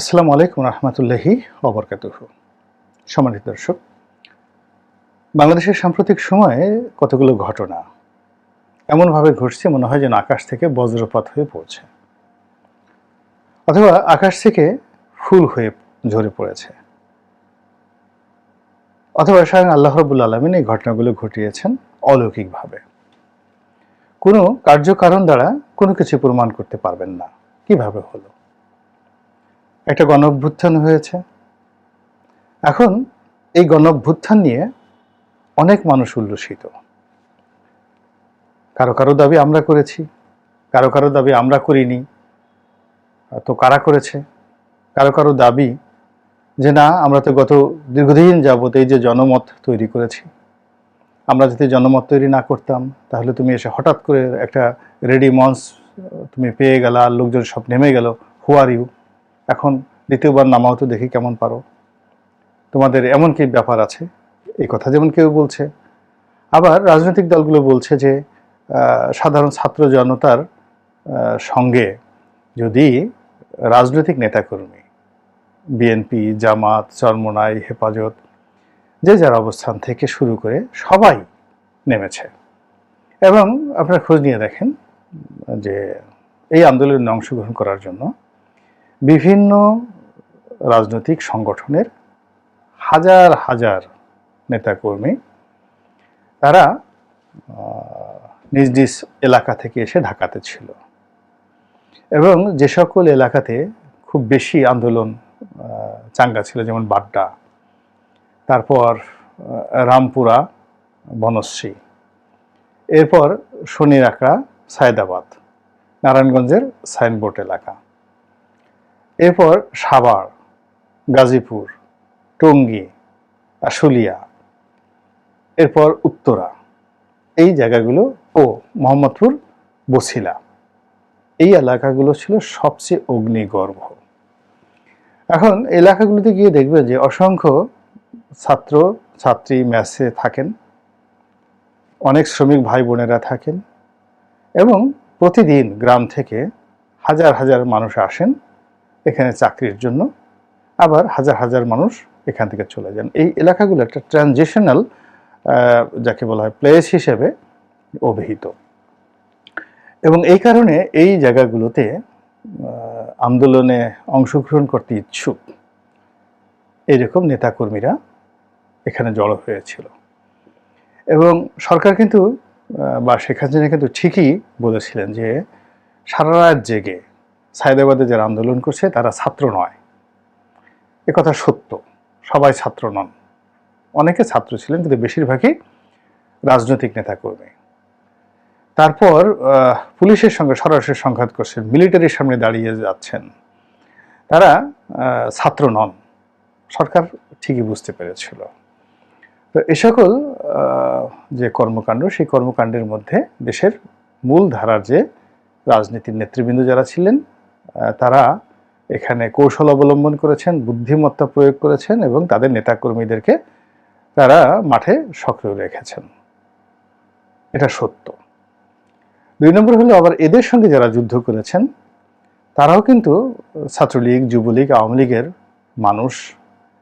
আসসালামু আলাইকুম রহমতুল্লাহি অবরকাতুহ সম্মানিত দর্শক, বাংলাদেশের সাম্প্রতিক সময়ে কতগুলো ঘটনা এমনভাবে ঘটছে, মনে হয় যেন আকাশ থেকে বজ্রপাত হয়ে পড়ছে অথবা আকাশ থেকে ফুল হয়ে ঝরে পড়েছে অথবা স্বয়ং আল্লাহ রবুল আলমিন এই ঘটনাগুলো ঘটিয়েছেন অলৌকিকভাবে। কোনো কার্যকারণ দ্বারা কোনো কিছু প্রমাণ করতে পারবেন না। কীভাবে হলো? একটা গণ হয়েছে। এখন এই গণ নিয়ে অনেক মানুষ উল্লসিত। কারও কারও দাবি আমরা করেছি, কারও কারও দাবি আমরা করিনি। তো কারা করেছে? কারও কারও দাবি যে না, আমরা তো গত দীর্ঘদিন যাবত এই যে জনমত তৈরি করেছি, আমরা যদি জনমত তৈরি না করতাম, তাহলে তুমি এসে হঠাৎ করে একটা রেডি মঞ্চ তুমি পেয়ে গেলা আর লোকজন সব নেমে গেল হু আর ইউ এখন দ্বিতীয়বার নামাও তো দেখি কেমন পারো। তোমাদের এমন কি ব্যাপার আছে? এই কথা যেমন কেউ বলছে। আবার রাজনৈতিক দলগুলো বলছে যে সাধারণ ছাত্র জনতার সঙ্গে যদি রাজনৈতিক নেতাকর্মী, বিএনপি, জামাত, চরমোনাই, হেফাজত, যে যার অবস্থান থেকে শুরু করে সবাই নেমেছে। এবং আপনারা খোঁজ নিয়ে দেখেন যে, এই আন্দোলনে অংশগ্রহণ করার জন্য বিভিন্ন রাজনৈতিক সংগঠনের হাজার হাজার নেতাকর্মী, তারা নিজ নিজ এলাকা থেকে এসে ঢাকাতে ছিল। এবং যে সকল এলাকাতে খুব বেশি আন্দোলন চাঙ্গা ছিল, যেমন বাড্ডা, তারপর রামপুরা, বনশ্রী, এরপর শনিরাকড়া সায়দাবাদ, নারায়ণগঞ্জের সাইনবোর্ড এলাকা। এরপর সাভার, গাজীপুর, টঙ্গী, আশুলিয়া, এরপর উত্তরা, এই জায়গাগুলো ও মোহাম্মদপুর, বছিলা। এই এলাকাগুলো ছিল সবচেয়ে অগ্নিগর্ভ। এখন এলাকাগুলোতে গিয়ে দেখবে যে অসংখ্য ছাত্র, ছাত্রী ম্যাসে থাকেন, অনেক শ্রমিক ভাই বোনেরা থাকেন এবং প্রতিদিন গ্রাম থেকে হাজার হাজার মানুষ আসেন এখানে চাকরির জন্য আবার হাজার হাজার মানুষ এখান থেকে চলে যান। এই এলাকাগুলো একটা ট্রানজিশনাল যাকে বলা হয় প্লেস হিসেবে অভিহিত। এবং এই কারণে এই জায়গাগুলোতে আন্দোলনে অংশগ্রহণ করতে ইচ্ছুক এইরকম নেতাকর্মীরা এখানে জড়ো হয়েছিল। এবং সরকার কিন্তু বা শেখ হাসিনা কিন্তু ঠিকই বলেছিলেন যে সারা রাত জেগে সায়দাবাদে যারা আন্দোলন করছে, তারা ছাত্র নয়। এ কথা সত্য। সবাই ছাত্র নন। অনেকে ছাত্র ছিলেন, কিন্তু বেশিরভাগই রাজনৈতিক নেতাকর্মী। তারপর পুলিশের সঙ্গে সরাসরি সংঘাত করছেন, মিলিটারির সামনে দাঁড়িয়ে যাচ্ছেন। তারা ছাত্র নন। সরকার ঠিকই বুঝতে পেরেছিল। তো এ সকল যে কর্মকাণ্ড, সেই কর্মকাণ্ডের মধ্যে দেশের মূল ধারার যে রাজনীতির নেতৃবৃন্দ যারা ছিলেন তারা এখানে কৌশল অবলম্বন করেছেন, বুদ্ধিমত্তা প্রয়োগ করেছেন এবং তাদের নেতাকর্মীদেরকে তারা মাঠে সক্রিয় রেখেছেন। এটা সত্য। দুই নম্বর হলো, আবার এদের সঙ্গে যারা যুদ্ধ করেছেন, তারাও কিন্তু ছাত্রলীগ, যুবলীগ, আওয়ামী লীগের মানুষ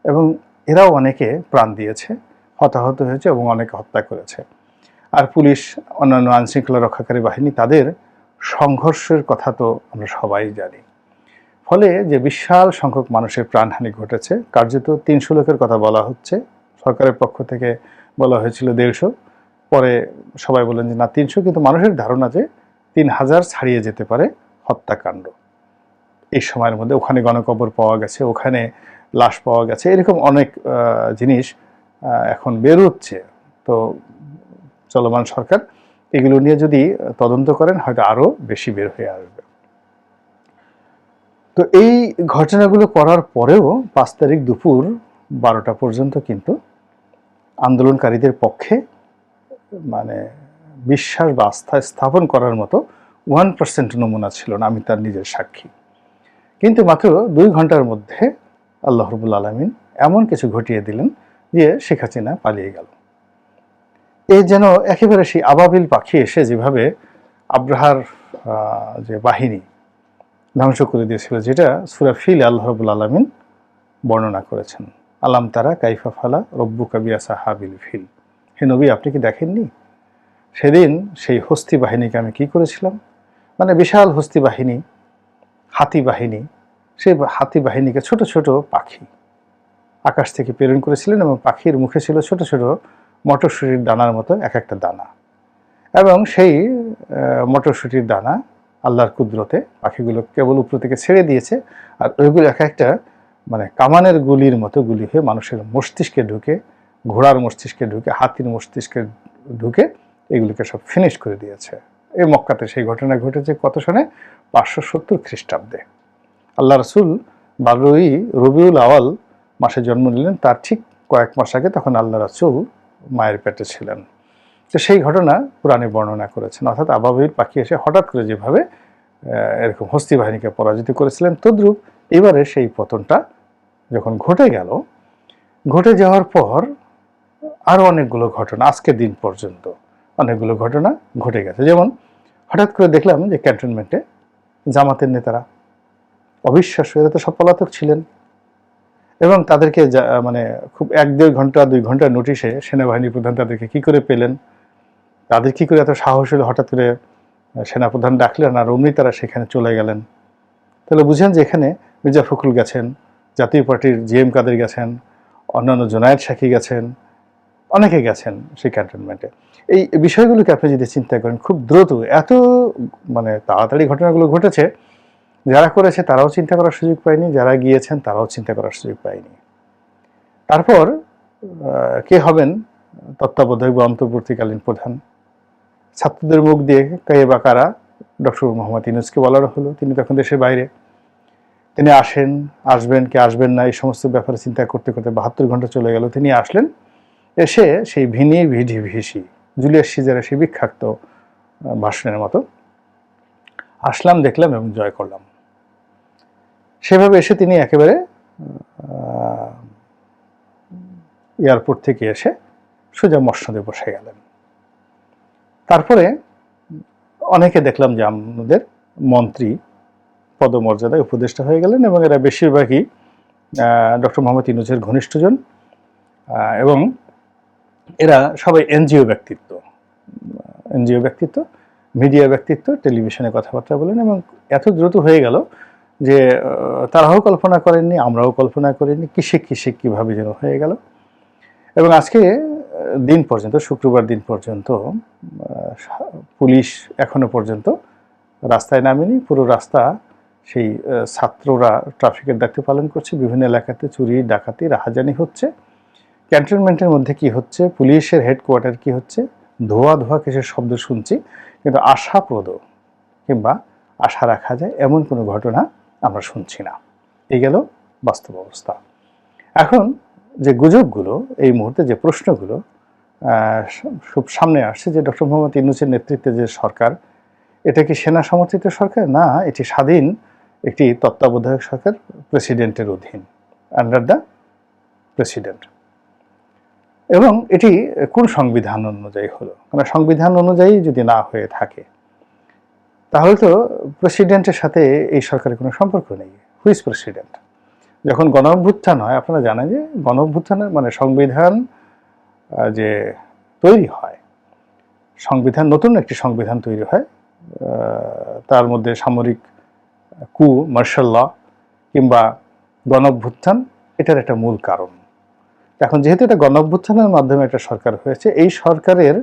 এবং এরাও অনেকে প্রাণ দিয়েছে, হতাহত হয়েছে এবং অনেকে হত্যা করেছে। আর পুলিশ, অন্যান্য আইনশৃঙ্খলা রক্ষাকারী বাহিনী তাদের সংঘর্ষের কথা তো আমরা সবাই জানি। ফলে যে বিশাল সংখ্যক মানুষের প্রাণহানি ঘটেছে, কার্যত তিনশো লোকের কথা বলা হচ্ছে। সরকারের পক্ষ থেকে বলা হয়েছিল দেড়শো। পরে সবাই বলেন যে, না, তিনশো কিন্তু মানুষের ধারণা যে তিন হাজার ছাড়িয়ে যেতে পারে হত্যাকাণ্ড। এই সময়ের মধ্যে ওখানে গণকবর পাওয়া গেছে, ওখানে লাশ পাওয়া গেছে। এরকম অনেক জিনিস এখন বেরোচ্ছে। তো চলমান সরকার এগুলো নিয়ে যদি তদন্ত করেন, হয়তো আরও বেশি বের হয়ে আসবে। তো এই ঘটনাগুলো করার পরেও পাঁচ তারিখ দুপুর বারোটা পর্যন্ত কিন্তু আন্দোলনকারীদের পক্ষে মানে বিশ্বাস বা আস্থা স্থাপন করার মতো ওয়ান পার্সেন্ট নমুনা ছিল না, আমি তার নিজের সাক্ষী। কিন্তু মাত্র দুই ঘণ্টার মধ্যে আল্লাহরবুল আলমিন এমন কিছু ঘটিয়ে দিলেন যে শেখ হাসিনা পালিয়ে গেল। এই যেন একেবারে সেই আবাবিল পাখি এসে যেভাবে আব্রাহার যে বাহিনী ধ্বংস করে দিয়েছিল, যেটা সুরা ফিল আল্লাহ রবুল আলমিন বর্ণনা করেছেন। আলাম তারা কাইফা ফালা রব্বু কাবিয়া সাহাবিল ফিল। হে নবী, আপনি কি দেখেননি? সেদিন সেই হস্তি বাহিনীকে আমি কি করেছিলাম? মানে বিশাল হস্তি বাহিনী, হাতি বাহিনী সেই হাতি বাহিনীকে ছোট ছোট পাখি আকাশ থেকে প্রেরণ করেছিলেন এবং পাখির মুখে ছিল ছোট ছোট মটরশুঁটির দানার মতো এক একটা দানা। এবং সেই মটরশুঁটির দানা আল্লাহর কুদরতে পাখিগুলো কেবল উপর থেকে ছেড়ে দিয়েছে আর ওইগুলো এক একটা মানে কামানের গুলির মতো গুলি হয়ে মানুষের মস্তিষ্কে ঢুকে, ঘোড়ার মস্তিষ্কে ঢুকে, হাতির মস্তিষ্কে ঢুকে এগুলিকে সব ফিনিশ করে দিয়েছে। এই মক্কাতে সেই ঘটনা ঘটেছে কত সনে? পাঁচশো সত্তর খ্রিস্টাব্দে। আল্লাহ রসুল বারোই রবিউল আওয়াল মাসে জন্ম নিলেন, তার ঠিক কয়েক মাস আগে তখন আল্লাহ রসুল মায়ের পেটে ছিলেন। তো সেই ঘটনা পুরাণে বর্ণনা করেছেন। অর্থাৎ আবাবির পাখি এসে হঠাৎ করে যেভাবে এরকম হস্তি বাহিনীকে পরাজিত করেছিলেন, তদ্রূপ এবারে সেই পতনটা যখন ঘটে গেল, ঘটে যাওয়ার পর আরও অনেকগুলো ঘটনা আজকের দিন পর্যন্ত অনেকগুলো ঘটনা ঘটে গেছে। যেমন হঠাৎ করে দেখলাম যে ক্যান্টনমেন্টে জামাতের নেতারা অবিশ্বাস্য, এরা তো সব পলাতক ছিলেন। এবং তাদেরকে মানে খুব এক দেড় ঘণ্টা, দুই ঘণ্টা নোটিশে সেনাবাহিনী প্রধান তাদেরকে কি করে পেলেন? তাদের কি করে এত সাহস হলো হঠাৎ করে সেনাপ্রধান ডাকলেন আর অমনি তারা সেখানে চলে গেলেন? তাহলে বুঝেন যে এখানে মির্জা ফখরুল গেছেন, জাতীয় পার্টির জি এম কাদের গেছেন, অন্যান্য জোনায়েদ সাকি গেছেন, অনেকে গেছেন সেই ক্যান্টনমেন্টে এই বিষয়গুলোকে আপনি যদি চিন্তা করেন, খুব দ্রুত এত মানে তাড়াতাড়ি ঘটনাগুলো ঘটেছে যারা করেছে তারাও চিন্তা করার সুযোগ পায়নি, যারা গিয়েছেন তারাও চিন্তা করার সুযোগ পায়নি। তারপর কে হবেন তত্ত্বাবধায়ক বা অন্তর্বর্তীকালীন প্রধান? ছাত্রদের মুখ দিয়ে কে বা কারা? ডক্টর মোহাম্মদ ইনুসকে বলার হলো, তিনি তখন দেশের বাইরে। তিনি আসেন, আসবেন কি আসবেন না, এই সমস্ত ব্যাপারে চিন্তা করতে করতে বাহাত্তর ঘণ্টা চলে গেল। তিনি আসলেন, এসে সেই ভিনি ভিডি ভিসি, জুলিয়াস সিজারের সেই বিখ্যাত ভাষণের মতো। আসলাম, দেখলাম এবং জয় করলাম। সেভাবে এসে তিনি একেবারে এয়ারপোর্ট থেকে এসে সোজা মসনদে বসে গেলেন। তারপরে অনেকে দেখলাম যে আমাদের মন্ত্রী, পদমর্যাদায় উপদেষ্টা হয়ে গেলেন এবং এরা বেশিরভাগই ডক্টর মোহাম্মদ ইনুজের ঘনিষ্ঠজন এবং এরা সবাই এনজিও ব্যক্তিত্ব। এনজিও ব্যক্তিত্ব, মিডিয়া ব্যক্তিত্ব, টেলিভিশনে কথাবার্তা বলেন এবং এত দ্রুত হয়ে গেল যে তারাও কল্পনা করেননি, আমরাও কল্পনা করিনি, কিসে কিসে কীভাবে যেন হয়ে গেল। এবং আজকে দিন পর্যন্ত, শুক্রবার দিন পর্যন্ত পুলিশ এখনও পর্যন্ত রাস্তায় নামেনি, পুরো রাস্তা সেই ছাত্ররা ট্রাফিকের দায়িত্ব পালন করছে, বিভিন্ন এলাকাতে চুরি, ডাকাতি, রাহাজানি হচ্ছে। ক্যান্টনমেন্টের মধ্যে কি হচ্ছে, পুলিশের হেডকোয়ার্টার কি হচ্ছে, ধোয়া ধোয়া কিসের শব্দ শুনছি, কিন্তু আশাপ্রদ কিংবা আশা রাখা যায়, এমন কোনো ঘটনা আমরা শুনছি না। এই গেল বাস্তব অবস্থা। এখন যে গুজবগুলো, এই মুহূর্তে যে প্রশ্নগুলো খুব সামনে আসছে যে ডক্টর মোহাম্মদ ইউনুসের নেতৃত্বে যে সরকার, এটা কি সেনা সমর্থিত সরকার? না, এটি স্বাধীন একটি তত্ত্বাবধায়ক সরকার, প্রেসিডেন্টের অধীন আন্ডার দ্য প্রেসিডেন্ট এবং এটি কোন সংবিধান অনুযায়ী হলো? মানে সংবিধান অনুযায়ী যদি না হয়ে থাকে তাহলে তো প্রেসিডেন্টের সাথে এই সরকারের কোনো সম্পর্ক নেই। হুইস প্রেসিডেন্ট যখন গণ অভ্যুত্থান হয়, আপনারা জানেন যে গণ অভ্যুত্থানের মানে সংবিধান যে তৈরি হয়। সংবিধান, নতুন একটি সংবিধান তৈরি হয়। তার মধ্যে সামরিক কু, মার্শাল ল কিংবা গণ অভ্যুত্থান এটার একটা মূল কারণ। এখন যেহেতু এটা গণ অভ্যুত্থানের মাধ্যমে একটা সরকার হয়েছে, এই সরকারের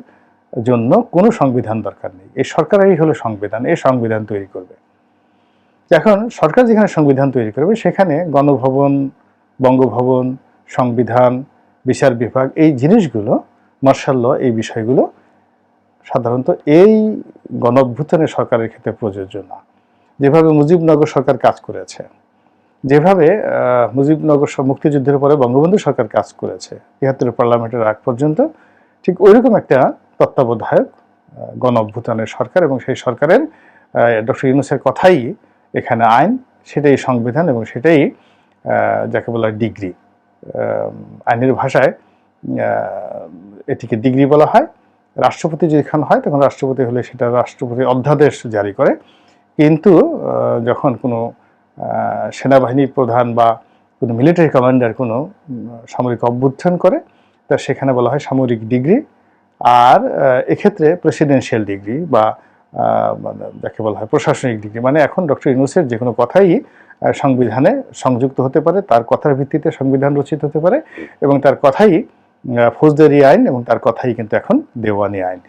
জন্য কোনো সংবিধান দরকার নেই। এই সরকারেরই হলো সংবিধান, এই সংবিধান তৈরি করবে। এখন সরকার যেখানে সংবিধান তৈরি করবে, সেখানে গণভবন, বঙ্গভবন, সংবিধান, বিচার বিভাগ, এই জিনিসগুলো মার্শাল ল এই বিষয়গুলো সাধারণত এই গণ সরকারের ক্ষেত্রে প্রযোজ্য না। যেভাবে মুজিবনগর সরকার কাজ করেছে, যেভাবে মুজিবনগর মুক্তিযুদ্ধের পরে বঙ্গবন্ধু সরকার কাজ করেছে তিয়াত্তরের পার্লামেন্টের আগ পর্যন্ত, ঠিক ওইরকম একটা তত্ত্বাবধায়ক গণ অভ্যুত্থানের সরকার এবং সেই সরকারের ডক্টর ইউনুসের কথাই এখানে আইন, সেটাই সংবিধান এবং সেটাই যাকে বলা ডিগ্রি। আইনের ভাষায় এটিকে ডিগ্রি বলা হয়। রাষ্ট্রপতি যেখানে হয় তখন রাষ্ট্রপতি হলে সেটা রাষ্ট্রপতি অধ্যাদেশ জারি করে। কিন্তু যখন কোনো সেনাবাহিনী প্রধান বা কোনো মিলিটারি কমান্ডার কোনো সামরিক অভ্যুত্থান করে, তা সেখানে বলা হয় সামরিক ডিগ্রি। আর এক্ষেত্রে প্রেসিডেন্সিয়াল ডিগ্রি বা মানে যাকে বলা হয় প্রশাসনিক ডিগ্রি মানে এখন ডক্টর ইউনুসের যে কোনো কথাই সংবিধানে সংযুক্ত হতে পারে, তার কথার ভিত্তিতে সংবিধান রচিত হতে পারে এবং তার কথাই ফৌজদারি আইন এবং তার কথাই কিন্তু এখন দেওয়ানি আইন।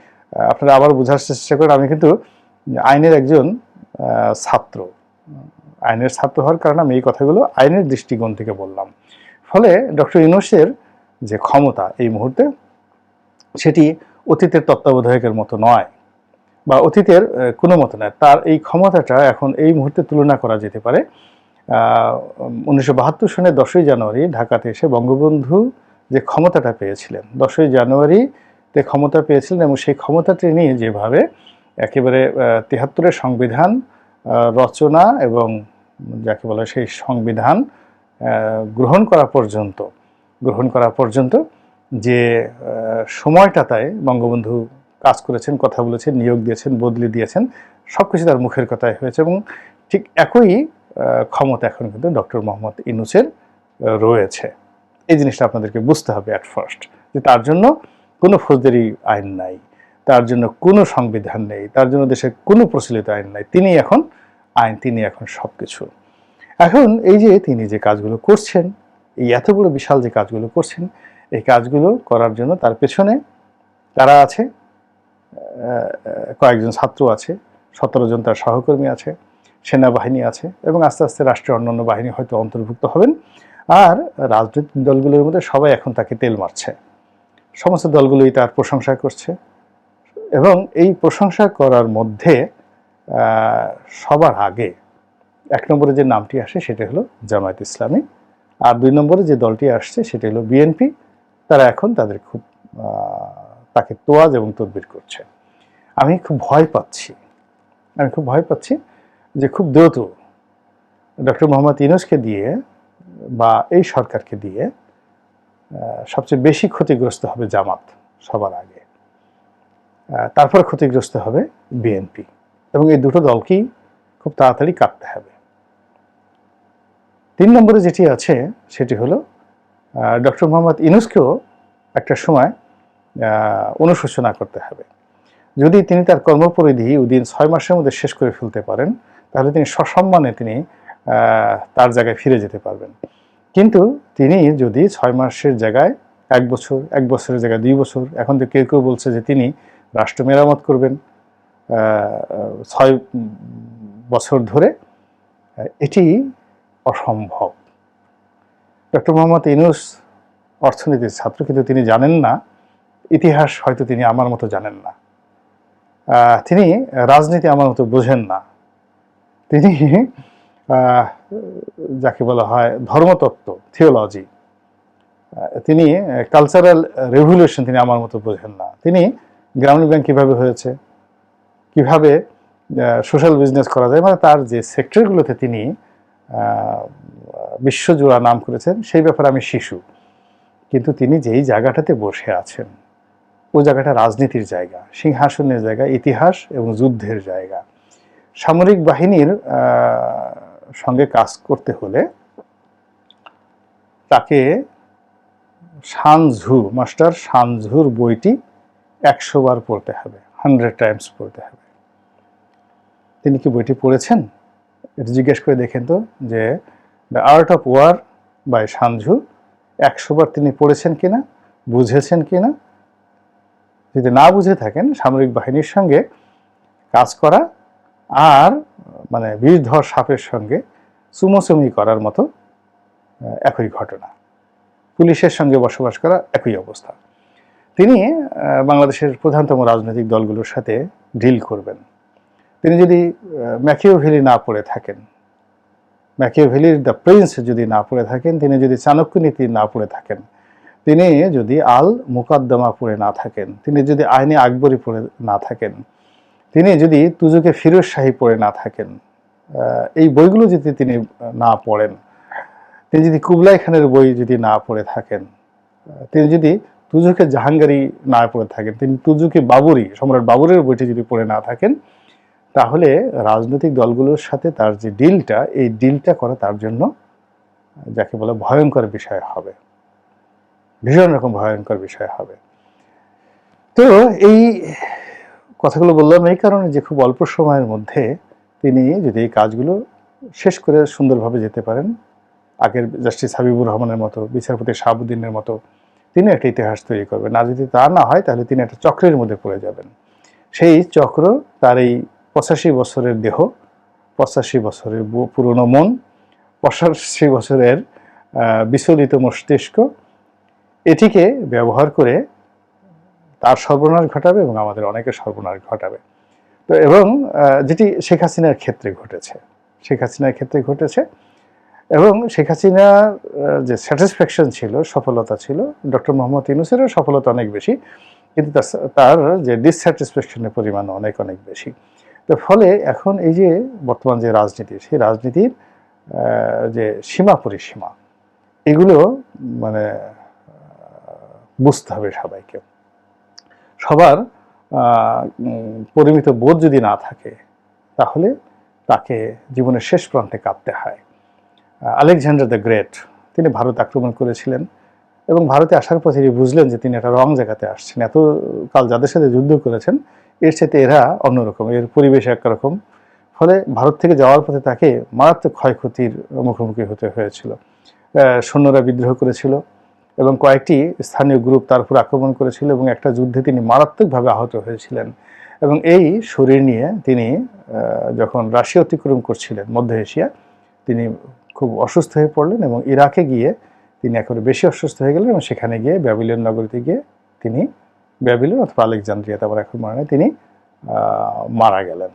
আপনারা আবার বোঝার চেষ্টা করেন, আমি কিন্তু আইনের একজন ছাত্র, আইনের ছাত্র হওয়ার কারণে আমি এই কথাগুলো আইনের দৃষ্টিকোণ থেকে বললাম। ফলে ডক্টর ইউনুসের যে ক্ষমতা এই মুহূর্তে সেটি অতীতের তত্ত্বাবধায়কের মতো নয় বা অতীতের কোনো মতো নয়। তার এই ক্ষমতাটা এখন এই মুহূর্তে তুলনা করা যেতে পারে। উনিশশো বাহাত্তর সনের দশই জানুয়ারি ঢাকাতে এসে বঙ্গবন্ধু যে ক্ষমতাটা পেয়েছিলেন, দশই জানুয়ারিতে ক্ষমতা পেয়েছিলেন এবং সেই ক্ষমতাটি নিয়ে যেভাবে একেবারে তিহাত্তরের সংবিধান রচনা এবং যাকে বলে সেই সংবিধান গ্রহণ করা পর্যন্ত, গ্রহণ করা পর্যন্ত যে আহ, সময়টা তাই বঙ্গবন্ধু কাজ করেছেন কথা বলেছেন নিয়োগ দিয়েছেন বদলি দিয়েছেন সব কিছু তার মুখের কথায় হয়েছে এবং ঠিক একই ক্ষমতা এখন কিন্তু ডক্টর মোহাম্মদ ইনুসের রয়েছে। এই জিনিসটা আপনাদেরকে বুঝতে হবে অ্যাট ফার্স্ট যে তার জন্য কোনো ফৌজদারি আইন নাই তার জন্য কোনো সংবিধান নেই তার জন্য দেশের কোনো প্রচলিত আইন নাই তিনি এখন আইন তিনি এখন সব কিছু এখন এই যে তিনি যে কাজগুলো করছেন এই এত বড় বিশাল যে কাজগুলো করছেন এই কাজগুলো করার জন্য তার পেছনে তারা আছে? কয়েকজন ছাত্র আছে, সতেরো জন তার সহকর্মী আছে, সেনাবাহিনী আছে এবং আস্তে আস্তে রাষ্ট্রের অন্যান্য বাহিনী হয়তো অন্তর্ভুক্ত হবেন। আর রাজনৈতিক দলগুলোর মধ্যে সবাই এখন তাকে তেল মারছে। সমস্ত দলগুলোই তার প্রশংসা করছে। এবং এই প্রশংসা করার মধ্যে সবার আগে এক নম্বরে যে নামটি আসে সেটা হলো জামায়াত ইসলামী। আর দুই নম্বরে যে দলটি আসছে সেটা হলো বিএনপি। তারা এখন তাদের খুব তাকে তোয়াজ এবং তদবির করছে। আমি খুব ভয় পাচ্ছি। আমি খুব ভয় পাচ্ছি যে খুব দ্রুত ডক্টর মোহাম্মদ ইউনুসকে দিয়ে বা এই সরকারকে দিয়ে সবচেয়ে বেশি ক্ষতিগ্রস্ত হবে জামাত সবার আগে। তারপর ক্ষতিগ্রস্ত হবে বিএনপি। এবং এই দুটো দলকেই খুব তাড়াতাড়ি কাটতে হবে। তিন নম্বরে যেটি আছে, সেটি হলো ডক্টর মোহাম্মদ ইনুসকেও একটা সময় অনুশোচনা করতে হবে। যদি তিনি তার কর্মপরিধি ওদিন ছয় মাসের মধ্যে শেষ করে ফেলতে পারেন, তাহলে তিনি সসম্মানে তিনি তার জায়গায় ফিরে যেতে পারবেন। কিন্তু তিনি যদি ছয় মাসের জায়গায় এক বছর, এক বছরের জায়গায় দুই বছর, এখন তো কেউ কেউ বলছে যে তিনি রাষ্ট্র মেরামত করবেন ছয় বছর ধরে, এটি অসম্ভব। ডক্টর মোহাম্মদ ইনুস অর্থনীতির ছাত্র, কিন্তু তিনি জানেন না। ইতিহাস হয়তো তিনি আমার মতো জানেন না। তিনি রাজনীতি আমার মতো বোঝেন না। তিনি যাকে বলা হয় ধর্মতত্ত্ব, থিওলজি তিনি কালচারাল রেভলিউশন তিনি আমার মতো বোঝেন না। তিনি গ্রামীণ ব্যাংক কীভাবে হয়েছে, কীভাবে সোশ্যাল বিজনেস করা যায় মানে তার যে সেক্টরগুলোতে তিনি বিশ্বজোড়া নাম করেছেন, সেই ব্যাপারে আমি শিশু। কিন্তু তিনি যেই জায়গাটাতে বসে আছেন ওই জায়গাটা রাজনীতির জায়গা, সিংহাসনের জায়গা, ইতিহাস এবং যুদ্ধের জায়গা। সামরিক বাহিনীর সঙ্গে কাজ করতে হলে তাকে সানঝু, মাস্টার সানঝুর বইটি একশো বার পড়তে হবে, হান্ড্রেড টাইমস পড়তে হবে। তিনি কি বইটি পড়েছেন? এটা জিজ্ঞেস করে দেখেন তো যে the art of war by Sun Tzu একশোবার তিনি পড়েছেন কিনা, বুঝেছেন কিনা? যদি না বুঝে থাকেন, সামরিক বাহিনীর সঙ্গে কাজ করা আর মানে বিষধর সাপের সঙ্গে চুমোচুমি করার মতো একই ঘটনা। পুলিশের সঙ্গে বসবাস করা একই অবস্থা। তিনি বাংলাদেশের প্রধানতম রাজনৈতিক দলগুলোর সাথে ডিল করবেন। তিনি যদি ম্যাকিওভেলি না পড়ে থাকেন ম্যাকিওভেলির দ্য প্রিন্স যদি না পড়ে থাকেন, তিনি যদি চাণক্য নীতি না পড়ে থাকেন, তিনি যদি আল মুকদ্দমা পড়ে না থাকেন, তিনি যদি আইনে আকবরী পড়ে না থাকেন, তিনি যদি তুজুকে ফিরোজ শাহী পড়ে না থাকেন এই বইগুলো যদি তিনি না পড়েন, তিনি যদি কুবলাই খানের বই যদি না পড়ে থাকেন তিনি যদি তুজুকে জাহাঙ্গারি না পড়ে থাকেন, তিনি তুজুকে বাবুরি, সম্রাট বাবুরের বইটি যদি পড়ে না থাকেন তাহলে রাজনৈতিক দলগুলোর সাথে তার যে ডিলটা, এই ডিলটা করা তার জন্য, যাকে বলে ভয়ঙ্কর বিষয় হবে। ভীষণ রকম ভয়ঙ্কর বিষয় হবে। তো এই কথাগুলো বললাম এই কারণে যে খুব অল্প সময়ের মধ্যে তিনি যদি এই কাজগুলো শেষ করে সুন্দরভাবে যেতে পারেন, আগের জাস্টিস হাবিবুর রহমানের মতো, বিচারপতি শাহাবুদ্দিনের মতো, তিনি একটা ইতিহাস তৈরি করবেন। আর যদি তা না হয়, তাহলে তিনি একটা চক্রের মধ্যে পড়ে যাবেন। সেই চক্র তার এই পঁচাশি বছরের দেহ, পঁচাশি বছরের পুরনো মন, পঁচাশি বছরের বিচলিত মস্তিষ্ক। এটিকে ব্যবহার করে তার সর্বনাশ ঘটাবে এবং আমাদের অনেকের সর্বনাশ ঘটাবে। তো এবং যেটি শেখ হাসিনার ক্ষেত্রে ঘটেছে, শেখ হাসিনার ক্ষেত্রে ঘটেছে এবং শেখ হাসিনার যে স্যাটিসফ্যাকশন ছিল, সফলতা ছিল, ডক্টর মোহাম্মদ ইউনুসেরও সফলতা অনেক বেশি, কিন্তু তার যে ডিসস্যাটিসফ্যাকশনের পরিমাণ অনেক অনেক বেশি। তো ফলে এখন এই যে বর্তমান যে রাজনীতি, সেই রাজনীতির যে সীমা পরিসীমা, এগুলো মানে বুঝতে হবে সবাইকে। সবার পরিমিত বোধ যদি না থাকে, তাহলে তাকে জীবনের শেষ প্রান্তে কাঁপতে হয়। আলেকজান্ডার দ্য গ্রেট, তিনি ভারত আক্রমণ করেছিলেন এবং ভারতে আসার পর তিনি বুঝলেন যে তিনি একটা রং জায়গাতে আসছেন। এত কাল যাদের সাথে যুদ্ধ করেছেন এর সাথে এরা অন্যরকম, এর পরিবেশ একরকম। ফলে ভারত থেকে যাওয়ার পথে তাকে মারাত্মক ক্ষয়ক্ষতির মুখোমুখি হতে হয়েছিল। সৈন্যরা বিদ্রোহ করেছিল এবং কয়েকটি স্থানীয় গ্রুপ তার উপর আক্রমণ করেছিল এবং একটা যুদ্ধে তিনি মারাত্মকভাবে আহত হয়েছিলেন। এবং এই শরীর নিয়ে তিনি যখন রাশিয়া অতিক্রম করছিলেন মধ্য এশিয়া, তিনি খুব অসুস্থ হয়ে পড়লেন এবং ইরাকে গিয়ে তিনি একেবারে বেশি অসুস্থ হয়ে গেলেন এবং সেখানে গিয়ে ব্যাবিলিয়ন নগরীতে গিয়ে তিনি ব্যাবিলিয়ন অথবা আলেকজান্দ্রিয়া, তারপর এখন মনে তিনি মারা গেলেন।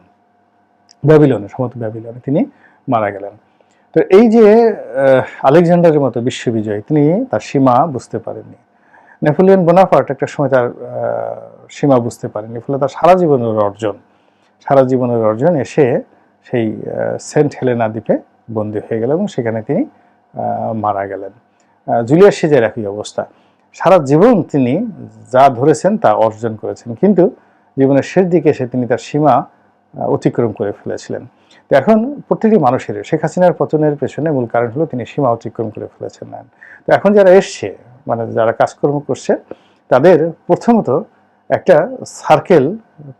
ব্যাবিলনে, সমত ব্যাবিলনে তিনি মারা গেলেন। তো এই যে আলেকজান্ডারের মতো বিশ্ববিজয়, তিনি তার সীমা বুঝতে পারেননি। নেপোলিয়ন বোনাপার্ট একটা সময় তার সীমা বুঝতে পারেনি ফলে তার সারা জীবনের অর্জন, সারা জীবনের অর্জন এসে সেই সেন্ট হেলেনা দ্বীপে বন্দী হয়ে গেল এবং সেখানে তিনি মারা গেলেন। জুলিয়াস সিজের একই অবস্থা। সারা জীবন তিনি যা ধরেছেন তা অর্জন করেছেন। কিন্তু জীবনের শেষ দিকে এসে তিনি তার সীমা অতিক্রম করে ফেলেছিলেন। তো এখন প্রতিটি মানুষের শেখ হাসিনার পতনের পেছনে মূল কারণ হলো তিনি সীমা অতিক্রম করে ফেলেছেন। তো এখন যারা এসছে মানে যারা কাজকর্ম করছে, তাদের প্রথমত একটা সার্কেল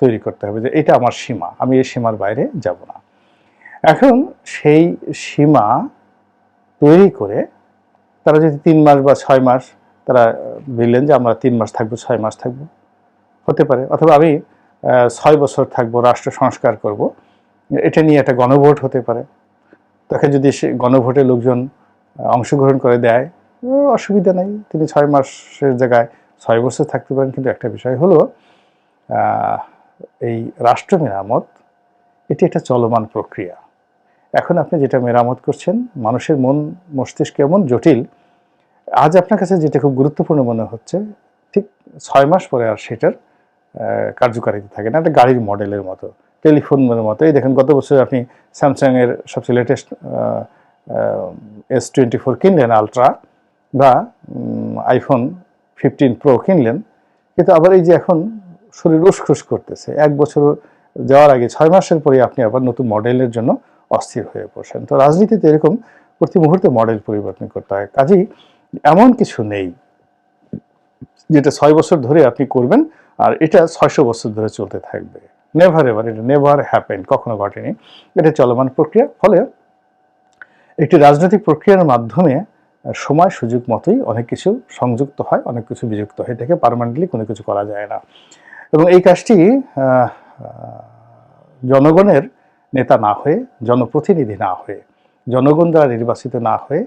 তৈরি করতে হবে যে এটা আমার সীমা, আমি এই সীমার বাইরে যাব না। এখন সেই সীমা তৈরি করে তারা যদি তিন মাস বা ছয় মাস তারা বললেন যে আমরা তিন মাস থাকব, ছয় মাস থাকব। হতে পারে। অথবা আমি ছয় বছর থাকব, রাষ্ট্র সংস্কার করব। এটা নিয়ে একটা গণভোট হতে পারে। তাকে যদি সে গণভোটে লোকজন অংশগ্রহণ করে দেয় অসুবিধা নেই। তিনি ছয় মাসের জায়গায় ছয় বছর থাকতে পারেন। কিন্তু একটা বিষয় হলো এই রাষ্ট্র মেরামত, এটি একটা চলমান প্রক্রিয়া। এখন আপনি যেটা মেরামত করছেন, মানুষের মন মস্তিষ্ক এমন জটিল আজ আপনার কাছে যেটা খুব গুরুত্বপূর্ণ মনে হচ্ছে, ঠিক ছয় মাস পরে আর সেটার কার্যকারিতা থাকে না, একটা গাড়ির মডেলের মতো, টেলিফোনের মতো। এই দেখেন গত বছর আপনি স্যামসাংয়ের সবচেয়ে লেটেস্ট এস টোয়েন্টি ফোর কিনলেন আলট্রা বা আইফোন ফিফটিন প্রো কিনলেন, কিন্তু আবার এই যে এখন শরীর উসখুস করতেছে, এক বছর যাওয়ার আগে ছয় মাসের পরে আপনি আবার নতুন মডেলের জন্য অস্থির হয়ে পড়ছেন। তো রাজনীতিতে এরকম প্রতি মুহূর্তে মডেল পরিবর্তন করতে হয়। কাজেই এমন কিছু নেই যেটা ছয় বছর ধরে আপনি করবেন আর এটা ছয়শো বছর ধরে চলতে থাকবে। নেভার এভার এটা নেভার হ্যাপেন কখনো ঘটেনি। এটা চলমান প্রক্রিয়া, ফলে একটি রাজনৈতিক প্রক্রিয়ার মাধ্যমে সময় সুযোগ মতোই অনেক কিছু সংযুক্ত হয়, অনেক কিছু বিযুক্ত হয়। এটাকে পারমানেন্টলি কোনো কিছু করা যায় না। এবং এই কাজটি জনগণের নেতা না হয়ে, জনপ্রতিনিধি না হয়ে, জনগণ দ্বারা নির্বাচিত না হয়ে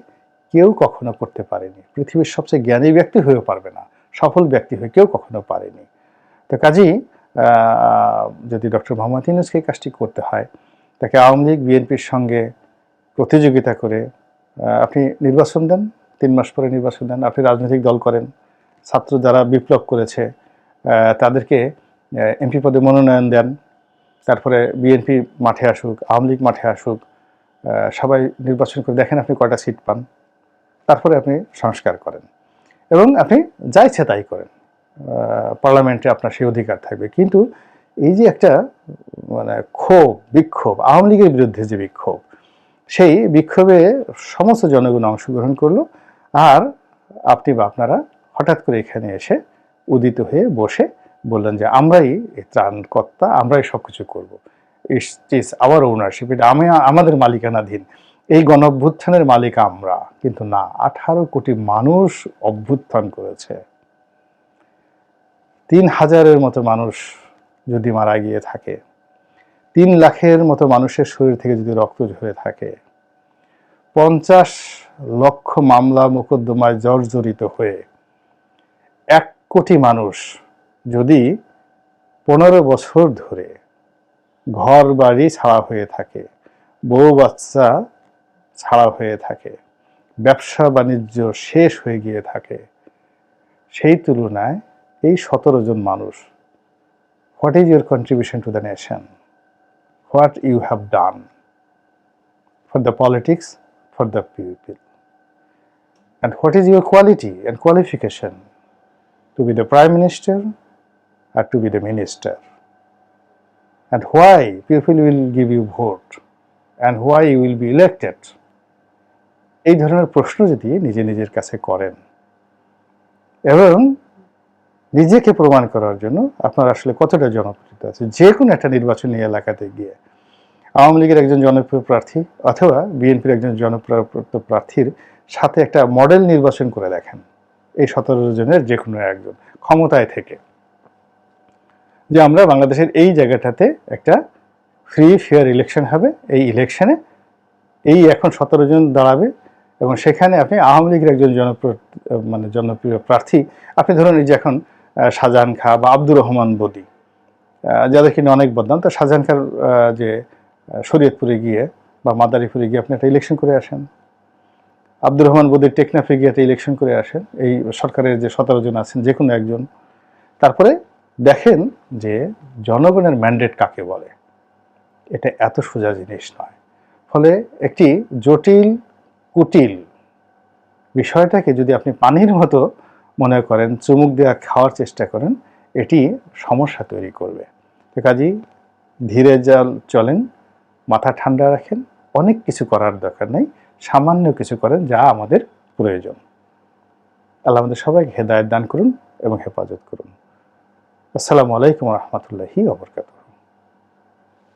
কেউ কখনো করতে পারেনি। পৃথিবীর সবচেয়ে জ্ঞানী ব্যক্তি হয়েও পারবে না। সফল ব্যক্তি হয়ে কেউ কখনো পারেনি। তো কাজেই যদি ডক্টর মোহাম্মদ ইউনুসকে কাজটি করতে হয়, তাকে আওয়ামী লীগ, বিএনপির সঙ্গে প্রতিযোগিতা করে আপনি নির্বাচন দেন, তিন মাস পরে নির্বাচন দেন, আপনি রাজনৈতিক দল করেন, ছাত্র যারা বিপ্লব করেছে তাদেরকে এমপি পদে মনোনয়ন দেন, তারপরে বিএনপি মাঠে আসুক, আওয়ামী লীগ মাঠে আসুক সবাই নির্বাচন করে দেখেন আপনি কয়টা সিট পান। তারপরে আপনি সংস্কার করেন। এবং আপনি যা ইচ্ছে তাই করেন। পার্লামেন্টে আপনার সেই অধিকার থাকবে। কিন্তু এই যে একটা মানে ক্ষোভ, বিক্ষোভ, আওয়ামী লীগের বিরুদ্ধে যে বিক্ষোভ, সেই বিক্ষোভে সমস্ত জনগণ অংশগ্রহণ করল। আর আপনি বা আপনারা হঠাৎ করে এখানে এসে উদিত হয়ে বসে বললেন যে, আমরাই ত্রাণকর্তা, আমরাই সব কিছু করব ইস আওয়ার ওনারশিপ এটা আমি, আমাদের মালিকানাধীন এই গণ অভ্যুত্থানের মালিক আমরা, কিন্তু না, আঠারো কোটি মানুষ অভ্যুত্থান করেছে। তিন হাজারের মতো মানুষ যদি মারা গিয়ে থাকে, তিন লাখের মতো মানুষের শরীর থেকে যদি রক্ত ঝরে থাকে, পঞ্চাশ লক্ষ মামলা মোকদ্দমায় জর্জরিত হয়ে এক কোটি মানুষ যদি পনেরো বছর ধরে ঘর বাড়ি ছাড়া হয়ে থাকে, বউ বাচ্চা ছাড়া হয়ে থাকে, ব্যবসা বাণিজ্য শেষ হয়ে গিয়ে থাকে। সেই তুলনায় এই সতেরো জন মানুষ what is your contribution to the nation what you have done for the politics for the people and what is your quality and qualification to be the prime minister or to be the minister and why people will give you vote and why you will be elected এই ধরনের প্রশ্ন যদি নিজে নিজের কাছে করেন, এবং নিজেকে প্রমাণ করার জন্য আপনার আসলে কতটা জনপ্রিয়তা আছে, যে কোনো একটা নির্বাচনী এলাকাতে গিয়ে আওয়ামী লীগের একজন জনপ্রিয় প্রার্থী অথবা বিএনপির একজন জনপ্রিয় প্রার্থীর সাথে একটা মডেল নির্বাচন করে দেখেন, এই সতেরো জনের যে কোনো একজন ক্ষমতায় থেকে। যে আমরা বাংলাদেশের এই জায়গাটাতে একটা ফ্রি ফেয়ার ইলেকশন হবে, এই ইলেকশনে এই এখন সতেরো জন দাঁড়াবে এবং সেখানে আপনি আওয়ামী লীগের একজন জনপ্রিয় মানে জনপ্রিয় প্রার্থী, আপনি ধরুন এই যে এখন শাহজাহান খা বা আব্দুর রহমান বদি যাদের কিনা অনেক বদনাম, তো শাহজাহান খার যে শরীয়তপুরে গিয়ে বা মাদারীপুরে গিয়ে আপনি একটা ইলেকশন করে আসেন। আব্দুর রহমান বদির টেকনাফে গিয়ে একটা ইলেকশন করে আসেন। এই সরকারের যে সতেরো জন আছেন, যে কোনো একজন। তারপরে দেখেন যে জনগণের ম্যান্ডেট কাকে বলে? এটা এত সোজা জিনিস নয়। ফলে একটি জটিল কুটিল। বিষয়টাকে যদি আপনি পানির মতো মনে করেন, চুমুক দেওয়া খাওয়ার চেষ্টা করেন, এটি সমস্যা তৈরি করবে। তো কাজেই ধীরে জাল চলেন, মাথা ঠান্ডা রাখেন, অনেক কিছু করার দরকার নেই, সামান্য কিছু করেন যা আমাদের প্রয়োজন। আল্লাহ আমাদের সবাইকে হেদায়ত দান করুন এবং হেফাজত করুন। আসসালামু আলাইকুম রহমতুল্লাহি ওবরকাত